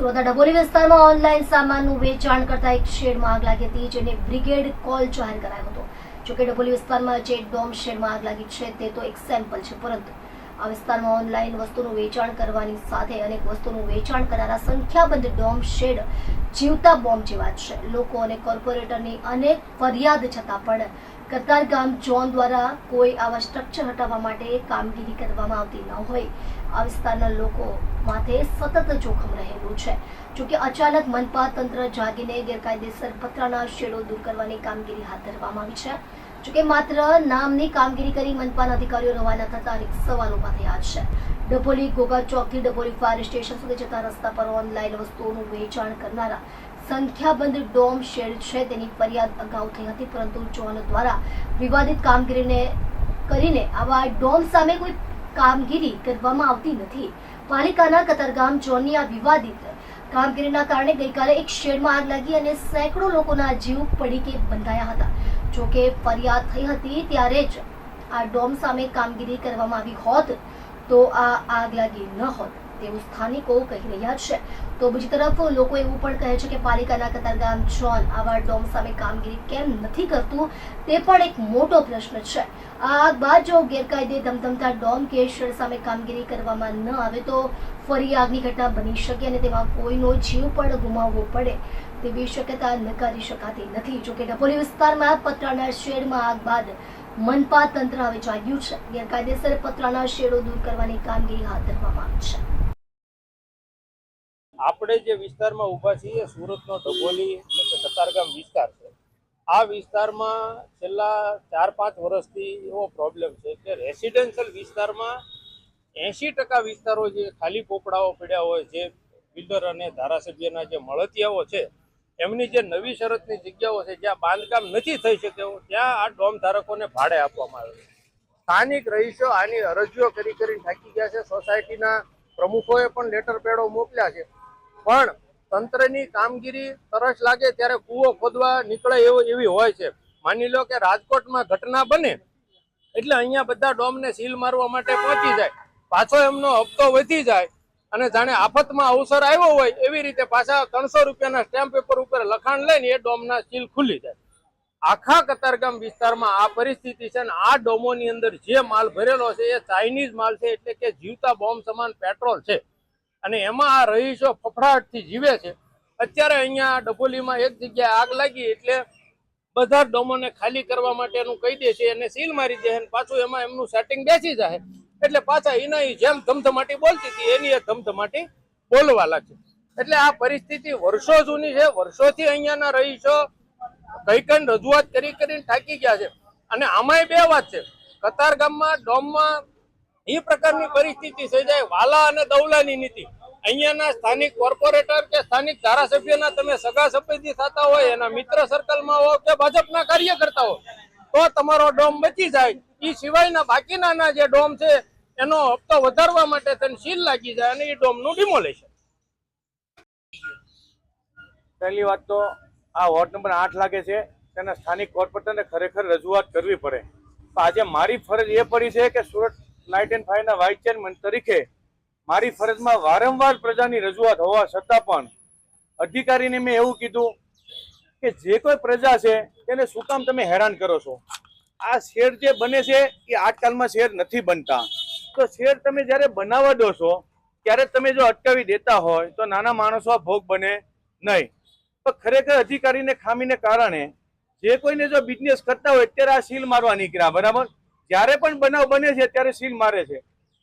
સુરતના ડભોલી વિસ્તારમાં ઓનલાઈન સામાનનું વેચાણ કરતા એક શેડમાં આગ લાગી હતી, જેને બ્રિગેડ કોલ જાહેર કરાયો હતો. જોકે ડભોલી વિસ્તારમાં જે ડોમ શેડમાં આગ લાગી છે, તે તો એક સેમ્પલ છે, પરંતુ આ વિસ્તારમાં ઓનલાઈન વસ્તુનું વેચાણ કરવાની સાથે અનેક વસ્તુનું વેચાણ કરનારા સંખ્યાબંધ ડોમ શેડ જીવતા બોમ્બ જેવા છે. લોકો અને કોર્પોરેટરની અનેક ફરિયાદ છતાં પણ કતારગામ ઝોન દ્વારા કોઈ આવા સ્ટ્રક્ચર હટાવવા માટે કામગીરી કરવામાં આવતી ન હોય. આ વિસ્તારના લોકો માથે સતત જોખમ રહેલું છે. જોકે અચાનક મનપા તંત્ર જાગીને ગેરકાયદેસર પતરાના શેડો દૂર કરવાની કામગીરી હાથ ધરવામાં આવી છે. જોકે માત્ર નામની કામગીરી કરી મનપાના અધિકારીઓ રવાના થતા અનેક સવાલો ઊભા થયા છે. ડભોલી ગોગા ચોકથી ડભોલી ફાયર સ્ટેશન સુધી જતા રસ્તા પર ઓનલાઈન વસ્તુઓનું વેચાણ કરનારા સંખ્યાબંધ ડોમ શેડ છે તેની ફરિયાદ અગાઉ થઈ હતી, પરંતુ ઝોન દ્વારા વિવાદિત કામગીરીને કરીને આવા ડોમ સામે કોઈ કામગીરી કરવામાં આવતી નથી. પાલિકાના કતરગામ ઝોનની આ વિવાદિત કામગીરીના કારણે ગઈકાલે એક શેડમાં આગ લાગી અને સેંકડો લોકોના જીવ પડી કે બંધાયા હતા. જોકે ફરિયાદ થઈ હતી ત્યારે જ આ ડોમ સામે કામગીરી કરવામાં આવી હોત તો આ આગ લાગી ન હોત. તેવું સ્થાનિકો કહી રહ્યા છે. તો બીજી તરફ લોકો એવું પણ કહે છે કે પાલિકાના કતારગામ જોન આવા ડોમ સામે કામગીરી કેમ નથી કરતું તે પણ એક મોટો પ્રશ્ન છે. આ બાદ જો ગેરકાયદે ધમધમતા ડોમ કે શેડ સામે કામગીરી કરવામાં ન આવે તો ફરી આગની ઘટના બની શકે અને તેમાં કોઈનો જીવ પણ ગુમાવવો પડે તેવી શક્યતા નકારી શકાતી નથી. જોકે ડભોલી વિસ્તારમાં પતરાના શેડમાં આગ બાદ મનપા તંત્ર હવે જાગ્યું છે. ગેરકાયદેસર પતરાના શેડો દૂર કરવાની કામગીરી હાથ ધરવામાં આવી છે. આપણે જે વિસ્તારમાં ઊભા છીએ, સુરતનો ઢગોલી એટલે કે કતારગામ વિસ્તાર છે, આ વિસ્તારમાં છેલ્લા ચાર પાંચ વર્ષથી એવો પ્રોબ્લેમ છે કે રેસિડેન્શિયલ વિસ્તારમાં એંશી ટકા વિસ્તારો જે ખાલી પોપડાઓ પડ્યા હોય, જે બિલ્ડર અને ધારાસભ્યના જે મળતિયાઓ છે, એમની જે નવી શરતની જગ્યાઓ છે, જ્યાં બાંધકામ નથી થઈ શક્યું, ત્યાં આ ડોમ ધારકોને ભાડે આપવામાં આવે છે. સ્થાનિક રહીશો આની અરજીઓ કરી કરીને થાકી ગયા છે. સોસાયટીના પ્રમુખોએ પણ લેટર પેડો મોકલ્યા છે. પણ તંત્રની કામગીરી તરસ લાગે ત્યારે કૂવો ખોદવા નીકળે એવો એવી હોય છે. માની લો કે રાજકોટમાં ઘટના બને, એટલે અહીંયા બધા ડોમને સીલ મારવા માટે પહોંચી જાય. પાછો એમનો હપ્તો વધી જાય અને જાણે આફતમાં અવસર આવ્યો હોય એવી રીતે પાછા ત્રણસો રૂપિયાના સ્ટેમ્પ પેપર ઉપર લખાણ લઈને એ ડોમના સીલ ખુલી જાય. આખા કતારગામ વિસ્તારમાં આ પરિસ્થિતિ છે અને આ ડોમોની અંદર જે માલ ભરેલો છે એ ચાઇનીઝ માલ છે, એટલે કે જીવતા બોમ્બ સમાન પેટ્રોલ છે. અને એમાં આ રહીશો ફફડાટથી જીવે છે. અત્યારે અહીંયા ડભોલીમાં એક જગ્યાએ આગ લાગી એટલે બધા ડોમોને ખાલી કરવા માટેનું કહી દે છે અને સીલ મારી દે પાછું એમાં એમનું સેટિંગ બેસી જાય. એટલે પાછા એના જેમ ધમધમાટી બોલતી હતી, એની એ ધમધમાટી બોલવા લાગશે એટલે આ પરિસ્થિતિ વર્ષો જૂની છે. વર્ષોથી અહીંયાના રહીશો કઈ કઈ રજૂઆત કરી કરીને થાકી ગયા છે. અને આમાંય બે વાત છે. કતાર ગામમાં ડોમમાં એ પ્રકારની પરિસ્થિતિ સર્જાય. વાલા અને દૌલાની નીતિ. અહીંયાના સ્થાનિક કોર્પોરેટર કે સ્થાનિક ધારાસભ્યના તમે સગા સંબંધી થતા હોય, એના મિત્ર સર્કલમાં હો કે ભાજપના કાર્યકર્તા હો તો તમારો ડોમ બચી જાય. એ સિવાયના બાકીના જે ડોમ છે, એનો હપ્તો વધારવા માટે તેને સીલ લાગી જાય અને એ ડોમનું ડિમોલેશન. પહેલી વાત તો આ વોર્ડ નંબર આઠ લાગે છે. તેના સ્થાનિક કોર્પોરેટરને ખરેખર રજૂઆત કરવી પડે. આજે મારી ફરજ એ પડી છે કે સુરત લાઇટ એન્ડ ફાયરના વાઇસ ચેરમેન તરીકે મારી ફરજમાં વારંવાર પ્રજાની રજૂઆત હોવા છતાં પણ અધિકારીને મેં એવું કીધું કે જે કોઈ પ્રજા છે તેને શું કામ તમે હેરાન કરો છો? આ શેર જે બને છે એ આજકાલમાં શેર નથી બનતા. તો શેર તમે જ્યારે બનાવવા દો છો, ત્યારે તમે જો અટકાવી દેતા હોય, તો નાના માણસો ભોગ બને નહીં. પણ ખરેખર અધિકારીને ખામીને કારણે જે કોઈને જો બિઝનેસ કરતા હોય, ત્યારે આ સીલ મારવા નીકળ્યા, બરાબર? જ્યારે પણ બનાવ બને છે, ત્યારે સીલ મારે છે.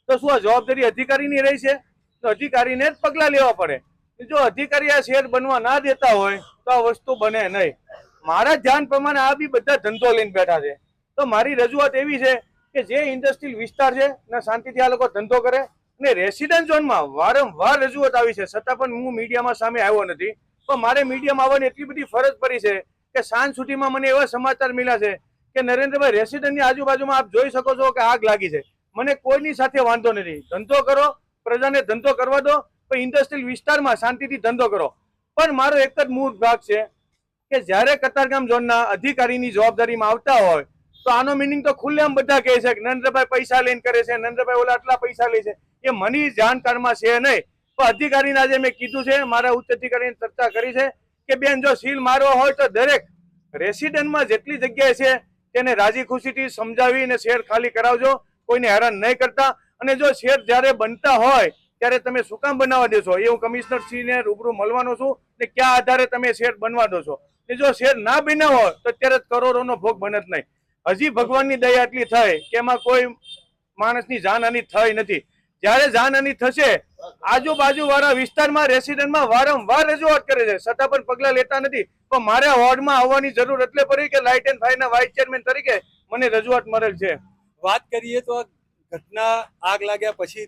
તો શું આ જવાબદારી અધિકારીની રહી છે? તો અધિકારીને જ પગલાં લેવા પડે. જો અધિકારી આ શેર બનવા ના દેતા હોય, તો આ વસ્તુ બને નહીં. મારા ધ્યાન પ્રમાણે આ બી બધા ધંધો લઈને બેઠા છે. તો મારી રજૂઆત એવી છે કે જે ઇન્ડસ્ટ્રીયલ વિસ્તાર છે ને શાંતિથી આ લોકો ધંધો કરે. અને રેસિડેન્ટ ઝોનમાં વારંવાર રજૂઆત આવી છે, છતાં પણ હું મીડિયામાં સામે આવ્યો નથી. પણ મારે મીડિયામાં આવવાની એટલી બધી ફરજ પડી છે કે સાંજ સુધીમાં મને એવા સમાચાર મળ્યા છે કે નરેન્દ્રભાઈ રેસિડેન્ટની આજુબાજુમાં આપ જોઈ શકો છો કે આગ લાગી છે. મને કોઈની સાથે વાંધો નથી. ધંધો કરો, પ્રજાને ધંધો કરવા દો, પણ ઇન્ડસ્ટ્રીયલ વિસ્તારમાં શાંતિથી ધંધો કરો. પણ મારો એક જ મૂળ ભાગ છે કે જ્યારે કતારગામ ઝોનના અધિકારીની જવાબદારીમાં આવતા હોય, તો આનો મિનિંગ તો ખુલ્લેમ બધા કહે છે કે નરેન્દ્રભાઈ પૈસા લઈને કરે છે, નરેન્દ્રભાઈ ઓલા આટલા પૈસા લે છે. એ મની જાણકારમાં છે નહીં. પણ અધિકારીને આજે મેં કીધું છે, મારા ઉચ્ચ અધિકારીને ચર્ચા કરી છે કે બેન, જો સીલ મારવો હોય તો દરેક રેસિડેન્ટમાં જેટલી જગ્યાએ છે તેને રાજી ખુશીથી સમજાવી અને શેર ખાલી કરાવજો, કોઈને હેરાન નહીં કરતા. અને જો શેર જ્યારે બનતા હોય, ત્યારે તમે શું કામ બનાવવા દેશો? એ હું કમિશનર શ્રીને રૂબરૂ મળવાનો છું ને કયા આધારે તમે શેર બનવા દો છો? ને જો શેર ના બનાવો તો અત્યારે કરોડોનો ભોગ બને જ નહીં. હજી ભગવાનની દયા એટલી થઈ કે એમાં કોઈ માણસની જાનહાની થઈ નથી. જ્યારે જાનહાની થશે, આજુબાજુ વાળા વિસ્તારમાં રેસિડેન્ટમાં વારંવાર રજૂઆત કરે છે. છતાં પણ પગલા લેતા નથી. પણ મારે વોર્ડમાં આવવાની જરૂર એટલે પડી કે લાઇટ એન્ડ ફાયરના વાઇસ ચેરમેન તરીકે મને રજૂઆત મળેલ છે. વાત કરીએ તો આ ઘટના આગ લાગ્યા પછી